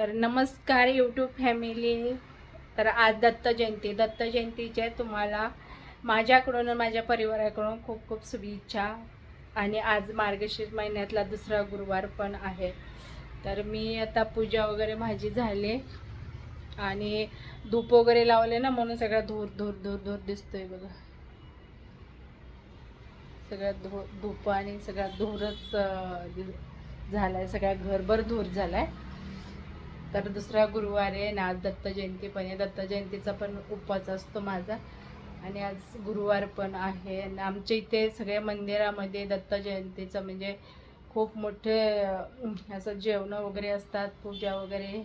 तर नमस्कार YouTube family तर आज दत्त जयंती. दत्त जयंतीचे तुम्हाला माझ्याकडून माझ्या परिवाराकडून खूप खूप शुभेच्छा. आणि आज मार्गशीर्ष महिन्यातला दुसरा गुरुवार पण आहे. तर मी आता पूजा वगैरे माझी झाली. आणि धूप वगैरे लावले ना म्हणून सगळा धूर धूर धूर धूर दिसतोय बघा. सगळ्या धू धूप आणि सगळा धूरच झाला आहे सगळ्या घरभर धूर झाला आहे तर दुसरा गुरुवार आहे आणि आज दत्त जयंती पण आहे. दत्त जयंतीचा पण उपवास असतो माझा. आणि आज गुरुवार पण आहे. आणि आमच्या इथे सगळ्या मंदिरामध्ये दत्त जयंतीचं म्हणजे खूप मोठे असं जेवणं वगैरे असतात पूजा वगैरे.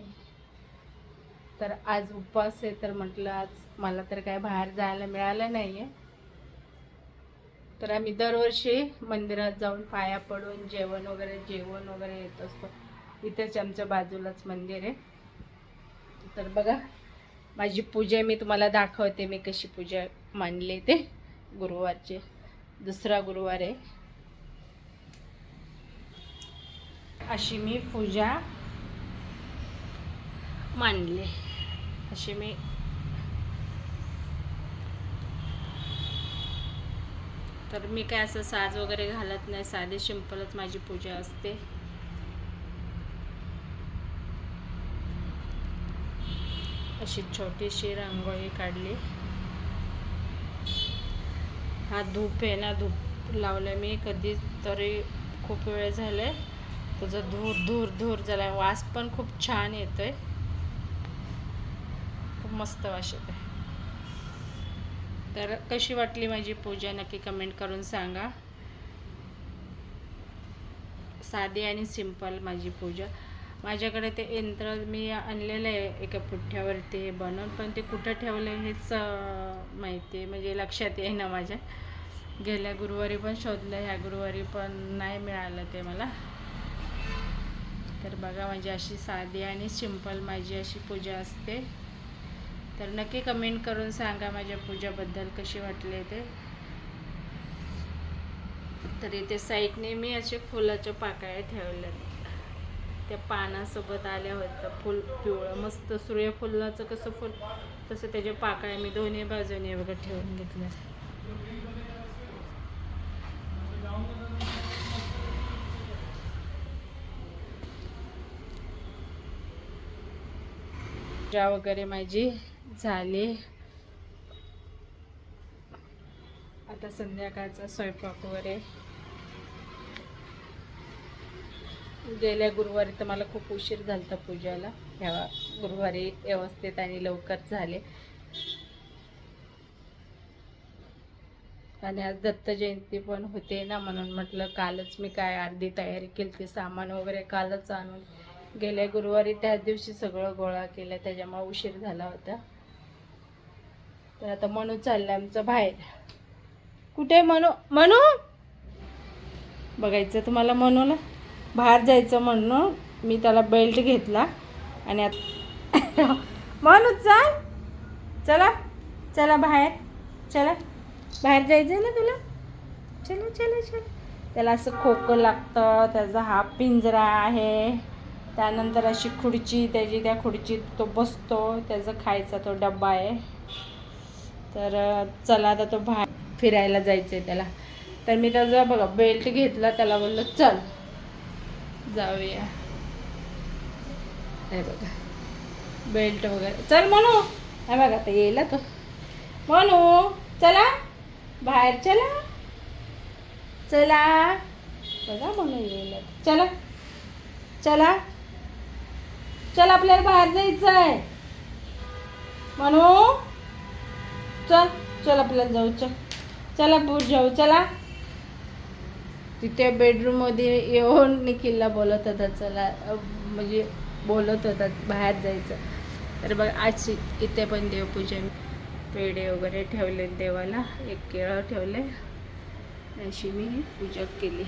तर आज उपवास आहे तर म्हटलं आज मला तर काय बाहेर जायला मिळालं नाही आहे तर आम्ही दरवर्षी मंदिरात जाऊन पाया पडून जेवण वगैरे जेवण वगैरे येत असतो. इथेच आमच्या बाजूलाच मंदिर आहे. तर बघा माझी पूजा मी तुम्हाला दाखवते मी कशी पूजा मानली ते गुरुवारचे. दुसरा गुरुवार आहे. अशी मी पूजा मांडली. अशी मी तर मी काय असं साज वगैरे घालत नाही साधे सिंपलच माझी पूजा असते. अशी छोटीशी रांगोळी काढली. हा धूप आहे ना धूप लावलं मी. कधी तरी खूप वेळ झाले तुझा धूर धूर धूर झाला वास पण खूप छान येतोय. खूप मस्त वास येतोय. तर कशी वाटली माझी पूजा? नक्की कमेंट करून सांगा. साधी आणि सिंपल माझी पूजा. माझ्याकडे ते यंत्र मी आणलेलं आहे एका पुठ्ठ्यावरती हे बनवून पण ते कुठं ठेवलं आहे हेच माहिती आहे. म्हणजे लक्षात येईना माझ्या. गेल्या गुरुवारी पण शोधलं ह्या गुरुवारी पण नाही मिळालं ते मला. तर बघा माझी अशी साधी आणि सिंपल माझी अशी पूजा असते. तर नक्की कमेंट करून सांगा माझ्या पूजाबद्दल कशी वाटले ते. तर इथे साईडने मी असे फुलाच्या पाकळ्या ठेवल्या त्या पानासोबत आल्या होत्या. फुल पिवळं मस्त सूर्यफुलाचं कसं फुल तसं त्याचे पाकळ्या मी दोन्ही बाजूने वगैरे ठेवून घेतल्या. पूजा वगैरे माझी झाली. आता संध्याकाळचा स्वयंपाक वगैरे. गेल्या गुरुवारी तर मला खूप उशीर झाला होता पूजाला ह्या गुरुवारी व्यवस्थित आणि लवकर झाले. आणि आज दत्त जयंती पण होते ना म्हणून म्हटलं कालच मी काय अर्धी तयारी केली ती सामान वगैरे कालच आणून गेल्या गुरुवारी त्याच दिवशी सगळं गोळा केलं त्याच्यामुळे उशीर झाला होता. तर आता मनू चाललं आमचं बाहेर. कुठे मनू? मनू? बघायचं तुम्हाला मनूला? बाहेर जायचं म्हणून मी त्याला बेल्ट घेतला आणि आता मनू चाल. चला. चला बाहेर. चला. बाहेर जायचं ना तुला? चला चला चला. त्याला असं खोकं लागतं. त्याचा हा पिंजरा आहे. त्यानंतर अशी खुर्ची त्याची त्या खुर्चीत तो बसतो. त्याचा खायचा तो डब्बा आहे. तर चला आता तो बाहेर फिरायला जायचं आहे त्याला. तर मी त्याचा बघा बेल्ट घेतला. त्याला बोललं चल. जाऊया. हे बघा. बेल्ट वगैरे. चल म्हणू हे बघा आता येईल तो. म्हणू चला. बाहेर चला. चला. बघा म्हणू येईल. चला. चला. चल आपल्याला बाहेर जायचं आहे म्हणू चल चल आपल्याला जाऊ चल. चला बूट जाऊ चला. तिथे बेडरूममध्ये येऊन निखिलला बोलत होता चला म्हणजे बोलत होता बाहेर जायचं. तर बघ आज इथे पण देवपूजन पेढे वगैरे ठेवले देवाला एक केळं ठेवले अशी मी पूजा केली.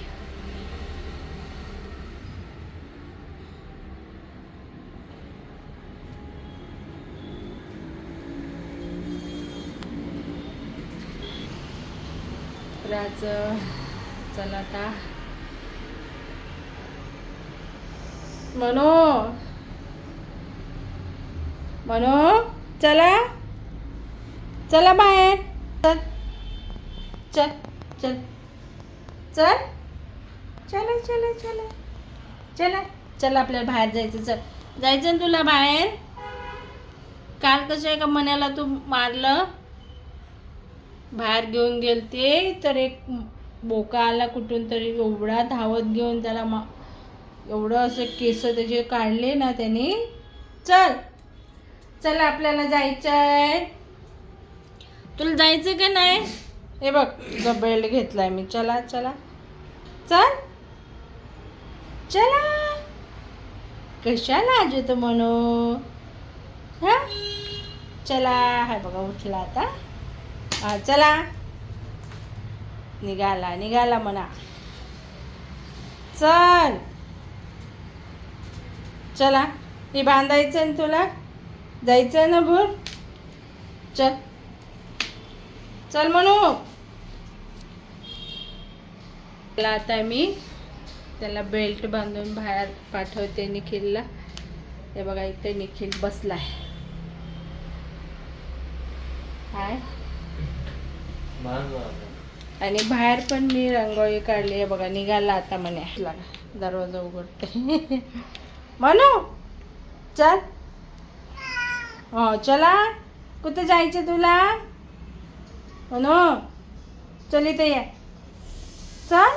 तर आज चला आता. मनो मनो चला. चला बाहेर. चल. चल चल. चल. चला चला चला. चला चल आपल्याला बाहेर जायचं. चल. जायचं ना तुला बाहेर? काल कसं आहे का मनाला तू मारलं? बाहेर घेऊन गेल ते तर एक बोका आला कुठून तरी एवढा धावत घेऊन त्याला मा एवढं असं केस त्याचे काढले ना त्याने. चल. चल आपल्याला जायचं आहे. तुला जायचं का नाही? हे बघ तुझा बेल्ट घेतलाय मी. चला चला. चल. चला. कशाला आज तो म्हणू? हा? चला. हाय बघा उठला आता. हा चला. निघाला निघाला म्हणा. चल. चला हे. बांधायचं ना तुला? जायचं ना भूर? चल. चल म्हणू. त्याला आता मी त्याला बेल्ट बांधून बाहेर पाठवते निखिलला. ते बघा इथे निखिल बसलाय. हाय. आणि बाहेर पण मी रंगोळी काढली आहे बघा निघाला आता म्हणे. दरवाजा उघडते. म्हणू चल. हो चला. कुठे जायचं तुला? म्हणू चल इथे ये. चल.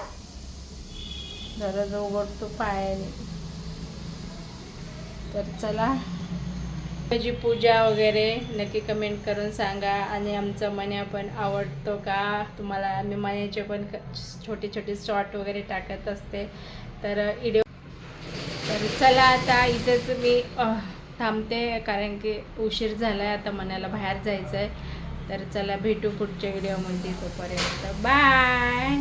दरवाजा उघडतो पायाने. तर चला. त्याची पूजा वगैरे नक्की कमेंट करून सांगा आणि आमचं मन्या पण आवडतो का? तुम्हाला आम्ही मण्याचे पण क- छोटे छोटे शॉर्ट वगैरे टाकत असते. तर व्हिडिओ तर चला आता इथेच मी थांबते कारण की उशीर झाला आहे आता मनाला बाहेर जायचं आहे तर चला भेटू पुढच्या व्हिडिओमध्ये तोपर्यंत. बाय